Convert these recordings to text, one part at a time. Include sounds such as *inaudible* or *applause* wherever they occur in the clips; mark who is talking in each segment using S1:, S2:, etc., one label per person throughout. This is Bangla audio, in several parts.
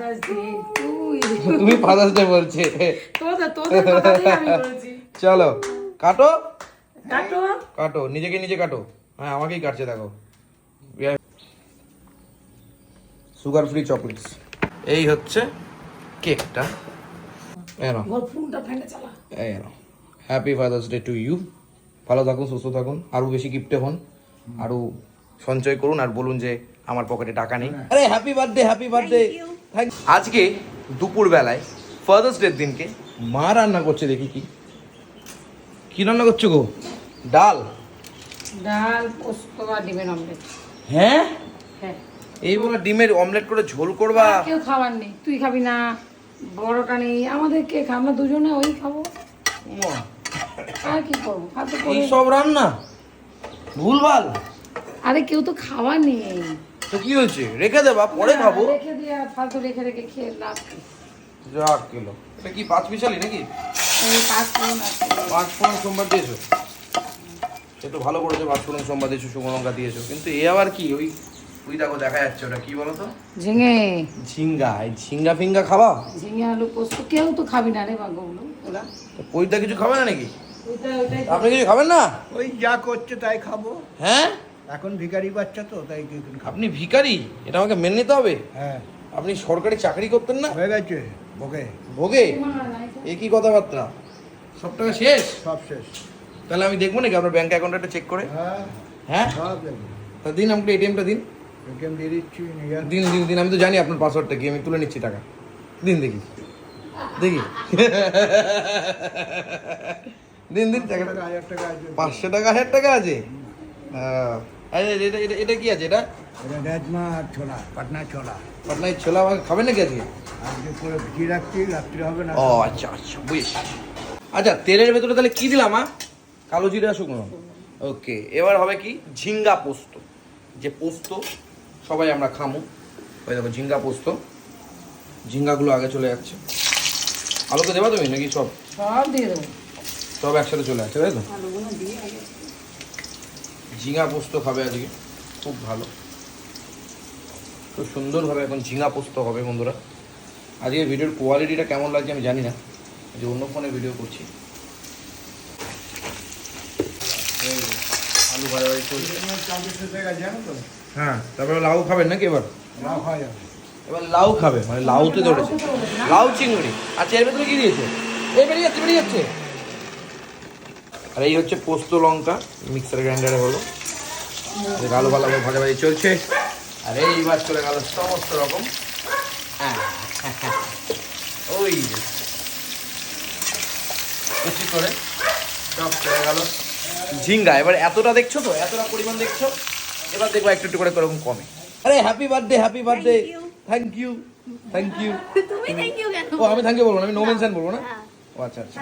S1: ফাদার্স ডে
S2: তুমি ফাদার্স ডে বলছে।
S1: তোদের তোদের কথাতেই আমি বলছি।
S2: চলো কাটো।
S1: কাটো?
S2: কাটো নিজেকে নিজে কাটো। হ্যাঁ আমাকেই কাটছে দেখো। সুগার ফ্রি চকলেটস এই হচ্ছে কেকটা। এনো এনো happy Father's Day to you ভালো থাকুন সুস্থ থাকুন। আরও বেশি গিফটে হন। আরও সঞ্চয় করুন আর বলুন যে আমার পকেটে টাকা নেই। আরে হ্যাপি বার্থডে হ্যাপি বার্থডে আজকে দুপুর বেলায় ফাদার্স ডের দিনকে মা রান্না করছে দেখি কি। কি রান্না করছ গো? ডাল।
S1: ডাল পোস্ত আর ডিমের অমলেট।
S2: হ্যাঁ?
S1: হ্যাঁ।
S2: এই বলে ডিমের অমলেট করে ঝোল করবা?
S1: কেউ খাবার নেই। তুই খাবি না বড়টা নেই। আমাদের কে খা- আমরা দুজনে ওই খাব। আর কি করব?
S2: এই সব রান্না। ভুলভাল।
S1: আরে কেউ তো খাওয়া নেই।
S2: তো কি হয়েছে? রেখে দেবা পরে খাব।
S1: রেখে দিয়ে ফালতু রেখে রেখে খেয়ে লাভ কি?
S2: যাক কিলো। এটা কি পাঁচ পিসালি নাকি। পাঁচ ফোড়ন সোমবার দিয়েছ? সে তো ভালো করেছ পাঁচ ফোড়ন সোমবার দিয়েছ শুকনো লঙ্কা দিয়েছ। কিন্তু এ আবার কি? ওই ওই দেখো দেখা যাচ্ছে ওটা কি বলো তো
S1: ঝিঙে।
S2: ঝিঙ্গা এই ঝিঙ্গা ফিঙ্গা খাবা?
S1: ঝিঙে আলু পোস্ত কেউ তো খাবি না রে বাগুলো ওরা।
S2: তো কিছু খাবে না নাকি? আপনি কিছু খাবেন না?
S3: ওই যা করছে তাই খাব।
S2: হ্যাঁ?
S3: এখন ভিখারি বাচ্চা তো তাই
S2: আপনি ভিখারি? এটা আমাকে মেনে নিতে হবে?
S3: হ্যাঁ।
S2: আপনি সরকারি চাকরি করতেন না?
S3: হয়ে গেছে ওকে
S2: ভোগে? এ কি কথাবার্তা? সব টাকা শেষ?
S3: সব শেষ।
S2: তাহলে আমি দেখব নাকি আপনার ব্যাংক অ্যাকাউন্টটা চেক করে?
S3: হ্যাঁ।
S2: হ্যাঁ? তা দিন আমাকে এটিএমটা দিন।
S3: এটিএম দিয়ে দিচ্ছি
S2: দিন দিন দিন। আমি তো জানি আপনার পাসওয়ার্ডটা কি আমি তুলে নিচ্ছি টাকা। দিন দেখি। দেখি। দিন দিন।
S3: টাকা হাজার টাকা আছে।
S2: পাঁচশো টাকা হাজার টাকা আছে। আরে এটা এটা এটা কি আছে এটা?
S3: এটা রাজমা আর ছোলা পাটনা ছোলা।
S2: আপনার ছোলা আমাকে খাবেন নাকি আজকে?
S3: আজকে করে ভিজিয়ে রাখছি রাত্রি হবে না
S2: ও আচ্ছা আচ্ছা বুঝেছি আচ্ছা তেলের ভেতরে তাহলে কি দিলাম আ? কালো জিরা শুকনো ওকে এবার হবে কি? ঝিঙ্গা পোস্ত। যে পোস্ত সবাই আমরা খামু। ওই দেখো ঝিঙ্গা পোস্ত। ঝিঙ্গাগুলো আগে চলে যাচ্ছে। আলুকে দেবা তুমি নাকি সব?
S1: সব দিয়ে দেবো।
S2: সব একসাথে চলে যাচ্ছে তাই তো?
S1: আলুগুলো দিয়ে
S2: ঝিঙ্গা পোস্ত খাবে আজকে। খুব ভালো। খুব সুন্দরভাবে এখন ঝিঙ্গা পোস্ত হবে বন্ধুরা। আজকে ভিডিওর কোয়ালিটিটা কেমন লাগছে আমি জানি না। যে অন্য ফোনে ভিডিও করছি। আলু ভাজা চলছে
S3: চালটা শেষ হয়ে,
S2: তারপরে লাউ খাবেন নাকি এবার?
S3: লাভ খাওয়া যাবে
S2: এবার লাউ খাবে মানে লাউতে ধরেছে। লাউ চিংড়ি। আচ্ছা এর ভেতরে কি দিয়েছে? এই বেরিয়ে যাচ্ছে বেরিয়ে যাচ্ছে। আর এই হচ্ছে পোস্ত লঙ্কা মিক্সার গ্রাইন্ডারে হলো। ভালো ভালোভাবে ভাজা ভাজি চলছে। আর এইবার চলে গেল সমস্ত রকম। হ্যাঁ, ওই যে। কুচি করে সব চলে গেল। ঝিঙ্গা এবার এতটা দেখছ তো? এতটা পরিমাণ দেখছ? এবার দেখব একটু একটু করে এরকম কমে। আরে happy birthday happy birthday thank you thank you
S4: তুমি থ্যাংক ইউ কেন?
S2: ও আমি থ্যাংক ইউ বলব না আমি নো মেনশন বলব না?
S4: হ্যাঁ।
S2: ও আচ্ছা আচ্ছা।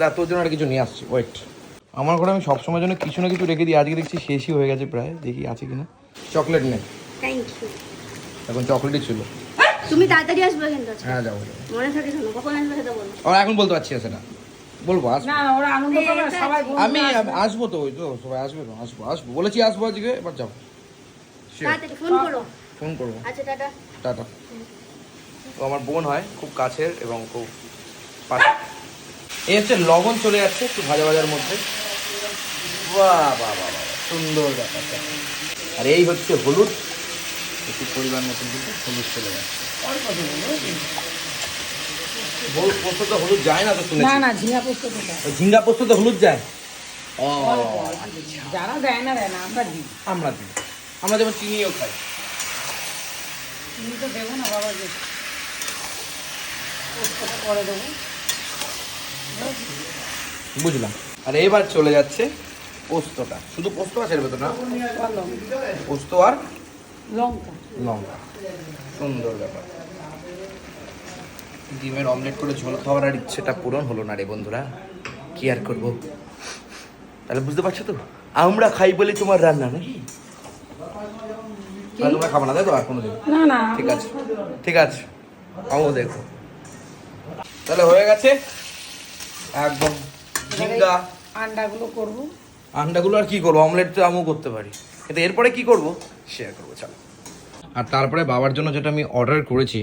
S2: দা তোর জন্য একটা কিছু নিয়ে আসছি ওয়েট আমার ঘরে আমি সবসময় জন্য কিছু না কিছু রেখে দিই আজকে দেখছি শেষই হয়ে গেছে প্রায় দেখি আছে কিনা। চকলেট নেই
S4: থ্যাংক ইউ
S2: এখন চকলেটই ছিল।
S4: তুমি তাড়াতাড়ি আসবে কিন্তু
S2: হ্যাঁ যাব যাব।
S4: মনে থাকে শোনো কখন আসবে সেটা বলো।
S2: আর এখন বলতে পারছি না বলব আসব।
S1: না ওরা আনন্দ পাবে সবাই
S2: আমি
S1: আসব।
S2: তো ওই তো সবাই আসবে তো আসব আসব। বলেছি আসব আজকে এবার
S4: তাড়াতাড়ি ফোন করো।
S2: ফোন করব।
S4: আচ্ছা টাটা।
S2: টাটা। তো আমার বোন হয় খুব কাছের এবং খুব পাশে হচ্ছে লবণ চলে যাচ্ছে একটু ভাজা ভাজার মধ্যে। বাহ বাহ বাহ বাহ, সুন্দর ব্যাপারটা। আর এই হচ্ছে হলুদ। একটু পরিমাণ মতন কিন্তু হলুদ চলে যাচ্ছে। হলুদ পোস্ততে হলুদ যায় না তো ঝিঙ্গা পোস্ততে হলুদ যায়? ও
S1: যারা দেয় না দেয় না আমরা দিই।
S2: আমরা দিই। আমরা যেমন চিনিও খাই।
S1: তুমি তো দেবো না বাবা যে পোস্তটা করে দেবো।
S2: বুঝলাম। আর এবার চলে যাচ্ছে পোস্তটা। শুধু পোস্ত আছে এর ভেতর না? পোস্ত আর
S1: লঙ্কা।
S2: লঙ্কা। সুন্দর ব্যাপার। ডিমের অমলেট করে ঝোল খাওয়ার আর ইচ্ছেটা পূরণ হলো না রে বন্ধুরা। কি আর করব? তাহলে বুঝতে পারছ তো? আমরা খাই বলে তোমার রান্না নাকি? আর তোমরা খাব না তাই তো আর কোনোদিন। ঠিক আছে। ঠিক আছে। আমও দেখো তাহলে হয়ে গেছে। একদম ঝিঙ্গা।
S1: আন্ডাগুলো করব।
S2: আন্ডাগুলো আর কি করব? অমলেট তো আমিও করতে পারি। কিন্তু এরপরে কি করব? শেয়ার করব চলো। আর তারপরে বাবার জন্য যেটা আমি অর্ডার করেছি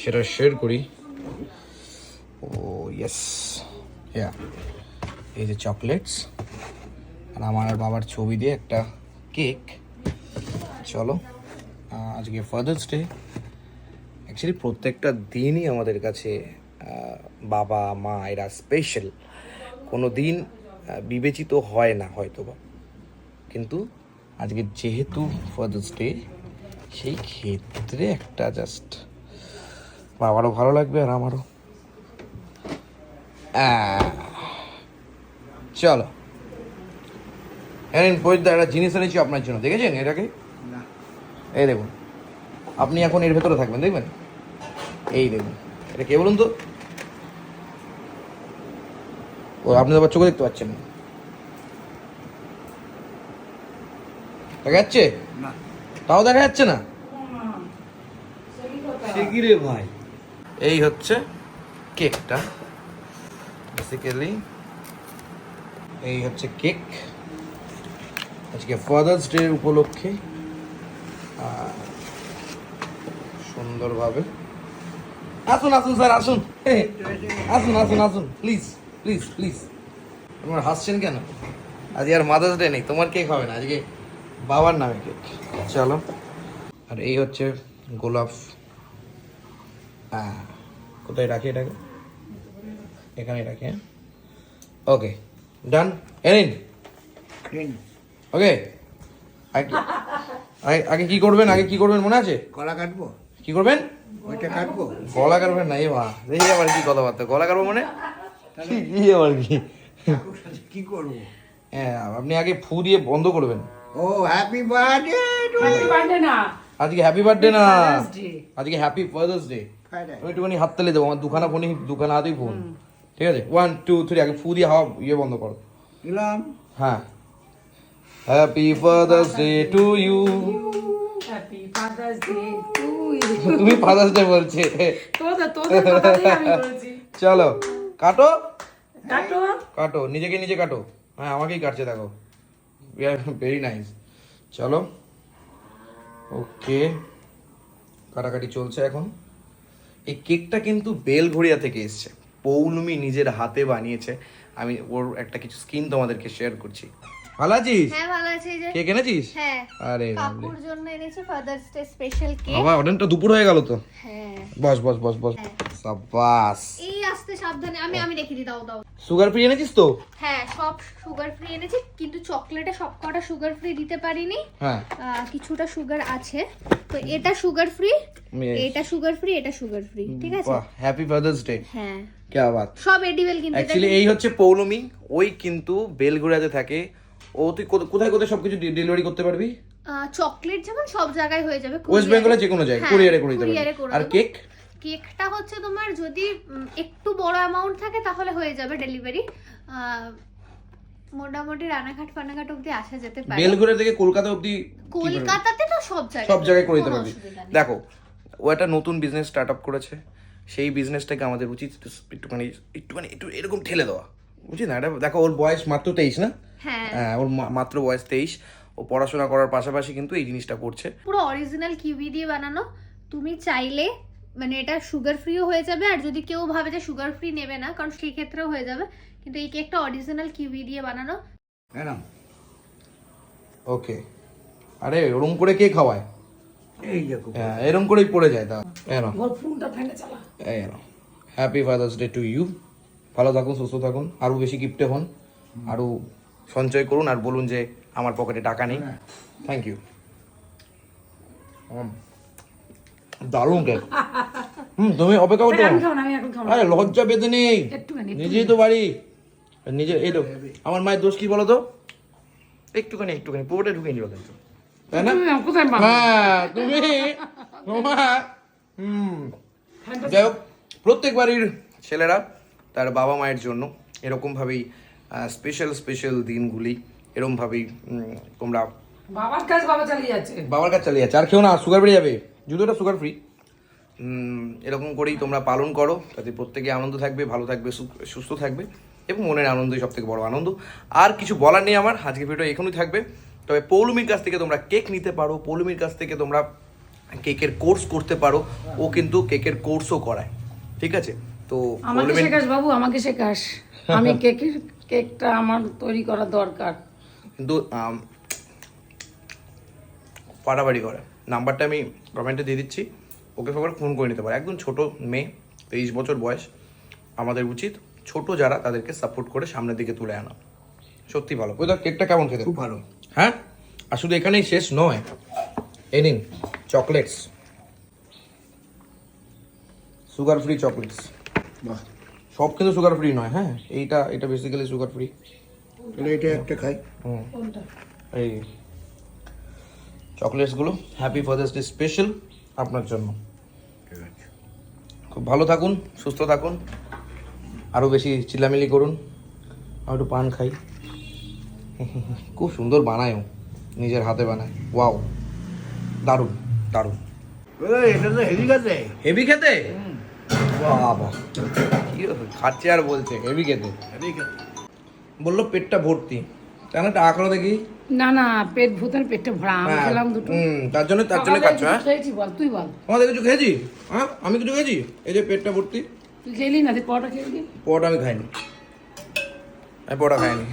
S2: সেটা শেয়ার করি। ও ইয়েস হ্যাঁ এই যে চকলেটস আর আমার আর বাবার ছবি দিয়ে একটা কেক চলো। আজকে ফাদার্স ডে অ্যাকচুয়ালি প্রত্যেকটা দিনই আমাদের কাছে বাবা মা এরা স্পেশাল কোনো দিন বিবেচিত হয় না হয়তো বা কিন্তু আজকে যেহেতু ফাদার্স ডে সেই ক্ষেত্রে একটা জাস্ট বাবারও ভালো লাগবে আর আমারও। চলো। এরেন পরিদা একটা জিনিস এনেছি আপনার জন্য দেখেছেন এটাকে? এই দেখুন। আপনি এখন এর ভেতরে থাকবেন দেখবেন? এই দেখুন। এটা কে বলুন তো? ও আপনি তো আবার চোখে দেখতে পাচ্ছেন। না দেখা যাচ্ছে?
S3: না।
S2: তাও দেখা যাচ্ছে না?
S3: ভাই?
S2: এই হচ্ছে কেকটা বেসিক্যালি এই হচ্ছে কেক। আজকে ফাদার্স ডে উপলক্ষে সুন্দরভাবে আসুন আসুন স্যার আসুন। আসুন আসুন আসুন। প্লিজ প্লিজ প্লিজ তোমার হাসছেন কেন? আজকে আর মাদার্স ডে নেই তোমার কেক হবে না আজকে বাবার নামে কেক। চলো। আর এই হচ্ছে গোলাপ। কোথায় রাখি এটাকে? এখানে রাখি হ্যাঁ? ওকে ডান এনিন ওকে আগে কি করবেন? আগে কি করবেন মনে আছে?
S3: কলা কাটবো?
S2: কি করবেন?
S3: ওইটা কাটবো?
S2: গলা কাটবেন না এ মা। দেখি আবার কি কথাবার্তা? গলা কাটবো মানে? কি- আবার কি?
S3: কি করব?
S2: হ্যাঁ আপনি আগে ফু দিয়ে বন্ধ করবেন।
S3: ও happy birthday to
S1: happy birthday না।
S2: আজকে হ্যাপি বার্থডে না।
S1: Father's Day।
S2: আজকে হ্যাপি ফাদার্স ডে একটুখানি হাত তালে দেবো আমার দুখানা ফোনই দুখানা হাতেই ফোন। ঠিক আছে? ওয়ান টু থ্রি আগে ফু দিয়ে হাওয়া ইয়ে বন্ধ করো।
S3: দিলাম
S2: হ্যাঁ। Happy Father's Day to you
S1: happy Father's Day to
S2: তুমি ফাদার্স ডে বলছে।
S1: তোদের তোদের কথাতেই আমি বলছি।
S2: চলো কাটো।
S1: কাটো।
S2: কাটো নিজেকে নিজে কাটো। হ্যাঁ আমাকেই কাটছে দেখো। ভেরি নাইস চলো। ওকে কাটাকাটি চলছে এখন। এই কেকটা কিন্তু বেলঘড়িয়া থেকে এসছে। পৌলমি নিজের হাতে বানিয়েছে। আমি ওর একটা কিছু স্কিন তোমাদেরকে শেয়ার করছি। ভালো আছিস?
S4: হ্যাঁ ভালো আছি যে। হ্যাঁ
S2: আরে
S4: কাকুর জন্য এনেছি ফাদার্স ডে স্পেশাল কেক
S2: বাবা দুপুর হয়ে গেল তো।
S4: হ্যাঁ।
S2: বস বস বস বস। হ্যাঁ। সাবাস
S4: এই আস্তে সাবধানে আমি আমি রেখে দি দাও দাও।
S2: সুগার ফ্রি এনেছিস তো?
S4: হ্যাঁ সব সুগার ফ্রি এনেছি কিন্তু চকলেটে সুগার ফ্রি দিতে পারিনি।
S2: হ্যাঁ।
S4: কিছুটা সুগার আছে। তো এটা সুগার ফ্রি এটা সুগার ফ্রি এটা সুগার ফ্রি ঠিক আছে?
S2: হ্যাপি ফাদার্স ডে
S4: হ্যাঁ।
S2: কে বাত।
S4: সব এডিবেল কিন্তু
S2: অ্যাকচুয়ালি এই হচ্ছে পৌলমি ওই কিন্তু বেলগুড়াতে থাকে। ও তুই কোথায় কোথায় সবকিছু ডেলিভারি করতে পারবি?
S4: চকলেট যেমন সব জায়গায় হয়ে যাবে
S2: ওয়েস্ট বেঙ্গলে যে কোনো জায়গায়
S4: হ্যাঁ,
S2: কুরিয়ারে করে দিতে পারবি। আর কেক
S4: কেকটা হচ্ছে তোমার যদি একটু বড় অ্যামাউন্ট থাকে তাহলে হয়ে যাবে ডেলিভারি মোটামুটি রানাঘাট ফানাঘাট অব্দি আসা যেতে পারে।
S2: বেলগুড়া থেকে কলকাতা অবধি
S4: কলকাতাতে তো সব জায়গায়
S2: সব জায়গায় করে দিতে পারবি। দেখো ও একটা নতুন বিজনেস স্টার্ট আপ করেছে। সেই বিজনেসটাকে আমাদের উচিত একটু- একটুখানি একটুখানি একটু এরকম ঠেলে দেওয়া। বুঝলি না? এটা দেখো ওর বয়স মাত্র তেইশ না?
S4: হ্যাঁ।
S2: হ্যাঁ ওর মা- মাত্র বয়স তেইশ। ও পড়াশোনা করার পাশাপাশি কিন্তু এই জিনিসটা করছে।
S4: পুরো অরিজিনাল কিউই দিয়ে বানানো। তুমি চাইলে মানে এটা সুগার ফ্রিও হয়ে যাবে আর যদি কেউ ভাবে যে সুগার ফ্রি নেবে না কারণ সেই ক্ষেত্রেও হয়ে যাবে। কিন্তু এই কেকটা অরিজিনাল কিউই দিয়ে বানানো।
S3: এরম
S2: ওকে। আরে ওরম করে কে খাওয়ায়?
S3: এই দেখো।
S2: হ্যাঁ এরম করেই পড়ে যায় তা। এনো
S1: ওর ফোনটা ফেলে চালা।
S2: এই happy Father's Day to you ভালো থাকুন সুস্থ থাকুন। আরও বেশি গিফটে হন। আরও সঞ্চয় করুন আর বলুন যে আমার পকেটে টাকা নেই। থ্যাংক ইউ দারুণ কেক। হুম তুমি অপেক্ষা করতে। আরে লজ্জা পেতে নেই।
S1: একটুখানি
S2: নিজেই তো বাড়ি। নিজে এই তো আমার মায়ের দোষ কি বলো তো? একটুখানি একটুখানি পুরোটা ঢুকে নিল কিন্তু। তাই না?
S1: তুমি
S2: হ্যাঁ তুমি তোমার হুম। যাই হোক প্রত্যেক বাড়ির ছেলেরা তার বাবা মায়ের জন্য এরকমভাবেই স্পেশাল স্পেশাল দিনগুলি এরকমভাবেই উম, তোমরা
S1: বাবার কাজ বাবা চালিয়ে যাচ্ছে।
S2: বাবার কাছে চালিয়ে যাচ্ছে। আর কেউ না সুগার বেড়ে যাবে। জুতোটা সুগার ফ্রি এরকম করেই তোমরা পালন করো। তাতে প্রত্যেকে আনন্দ থাকবে ভালো থাকবে সুস্থ থাকবে। এবং মনের আনন্দই সব থেকে বড় আনন্দ। আর কিছু বলার নেই আমার আজকে ভিডিও এখনই থাকবে। তবে পৌলুমির কাছ থেকে তোমরা কেক নিতে পারো। পৌলুমির কাছ থেকে তোমরা কেকের কোর্স করতে পারো। ও কিন্তু কেকের কোর্সও করায়। ঠিক আছে? তো
S1: আমাকে শেখাস বাবু আমাকে শেখাস। আমি *laughs* কেকের কেকটা আমার তৈরি করা দরকার।
S2: কিন্তু পাড়াবাড়ি করে। নাম্বারটা আমি কমেন্টে দিয়ে দিচ্ছি। ওকে সবার ফোন করে নিতে পারে। একদম ছোট মেয়ে তেইশ বছর বয়স আমাদের উচিত ছোট যারা তাদেরকে সাপোর্ট করে সামনের দিকে তুলে আনা। সত্যি ভালো। ওই দেখ কেকটা কেমন খেতে?
S3: খুব ভালো।
S2: হ্যাঁ? আর শুধু এখানেই শেষ নয়। এই নিন চকলেটস সুগার ফ্রি চকলেটস
S3: বাহ।
S2: সব কিন্তু সুগার ফ্রি নয় হ্যাঁ? এইটা এটা বেসিক্যালি সুগার ফ্রি
S3: তাহলে এটা একটা খাই।
S2: হুম। এই চকলেটসগুলো হ্যাপি ফাদার্স ডে স্পেশাল আপনার জন্য।
S3: ঠিক আছে।
S2: খুব ভালো থাকুন সুস্থ থাকুন আরও বেশি চিল্লামিলি করুন আর একটু পান খাই। খুব সুন্দর বানায়ও নিজের হাতে বানায়। ওয়াও দারুণ দারুণ।
S3: ওই, এটা তো হেভি গেছে
S2: হেভি খেতে? বাবা। কি খাচ্ছে আর বলছে? হেভি খেতে। বলল পেটটা ভর্তি। কেন একটা আঁকড়ো দেখি?
S1: না না পেট ভূতের পেটে ভরা আমি
S2: হ্যাঁ,
S1: খেলাম দুটো।
S2: হুম, তার জন্য তার জন্য খাচ্ছ হ্যাঁ?
S1: খেয়েছি বল তুই বল।
S2: তোমাদের কিছু খেয়েছি? হ্যাঁ আমি কিছু খেয়েছি? এই যে পেটটা ভর্তি।
S1: তুই খেলি না তুই পরোটা খেলি?
S2: পোড়াটা আমি খাইনি। আমি পোড়া খাইনি।